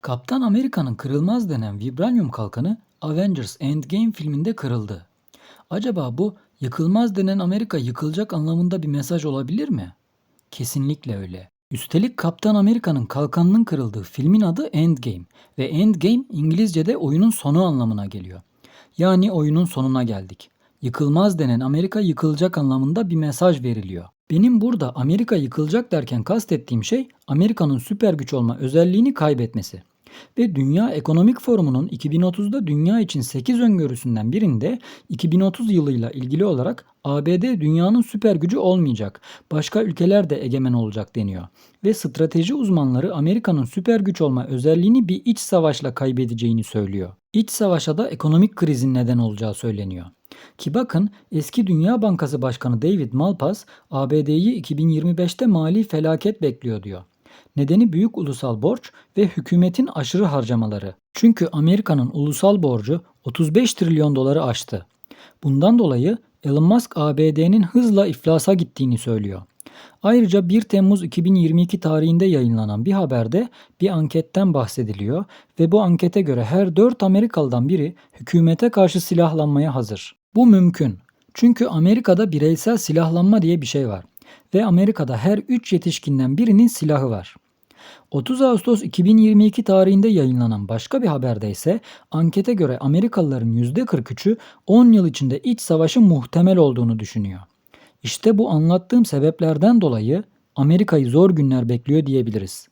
Kaptan Amerika'nın kırılmaz denen vibranyum kalkanı Avengers Endgame filminde kırıldı. Acaba bu yıkılmaz denen Amerika yıkılacak anlamında bir mesaj olabilir mi? Kesinlikle öyle. Üstelik Kaptan Amerika'nın kalkanının kırıldığı filmin adı Endgame ve Endgame İngilizce'de oyunun sonu anlamına geliyor. Yani oyunun sonuna geldik. Yıkılmaz denen Amerika yıkılacak anlamında bir mesaj veriliyor. Benim burada Amerika yıkılacak derken kastettiğim şey Amerika'nın süper güç olma özelliğini kaybetmesi. Ve Dünya Ekonomik Forumu'nun 2030'da dünya için 8 öngörüsünden birinde 2030 yılıyla ilgili olarak ABD dünyanın süper gücü olmayacak, başka ülkeler de egemen olacak deniyor. Ve strateji uzmanları Amerika'nın süper güç olma özelliğini bir iç savaşla kaybedeceğini söylüyor. İç savaşa da ekonomik krizin neden olacağı söyleniyor. Ki bakın eski Dünya Bankası Başkanı David Malpass ABD'yi 2025'te mali felaket bekliyor diyor. Nedeni büyük ulusal borç ve hükümetin aşırı harcamaları. Çünkü Amerika'nın ulusal borcu 35 trilyon doları aştı. Bundan dolayı Elon Musk ABD'nin hızla iflasa gittiğini söylüyor. Ayrıca 1 Temmuz 2022 tarihinde yayınlanan bir haberde bir anketten bahsediliyor ve bu ankete göre her 4 Amerikalıdan biri hükümete karşı silahlanmaya hazır. Bu mümkün. Çünkü Amerika'da bireysel silahlanma diye bir şey var ve Amerika'da her 3 yetişkinden birinin silahı var. 30 Ağustos 2022 tarihinde yayınlanan başka bir haberde ise ankete göre Amerikalıların %43'ü 10 yıl içinde iç savaşın muhtemel olduğunu düşünüyor. İşte bu anlattığım sebeplerden dolayı Amerika'yı zor günler bekliyor diyebiliriz.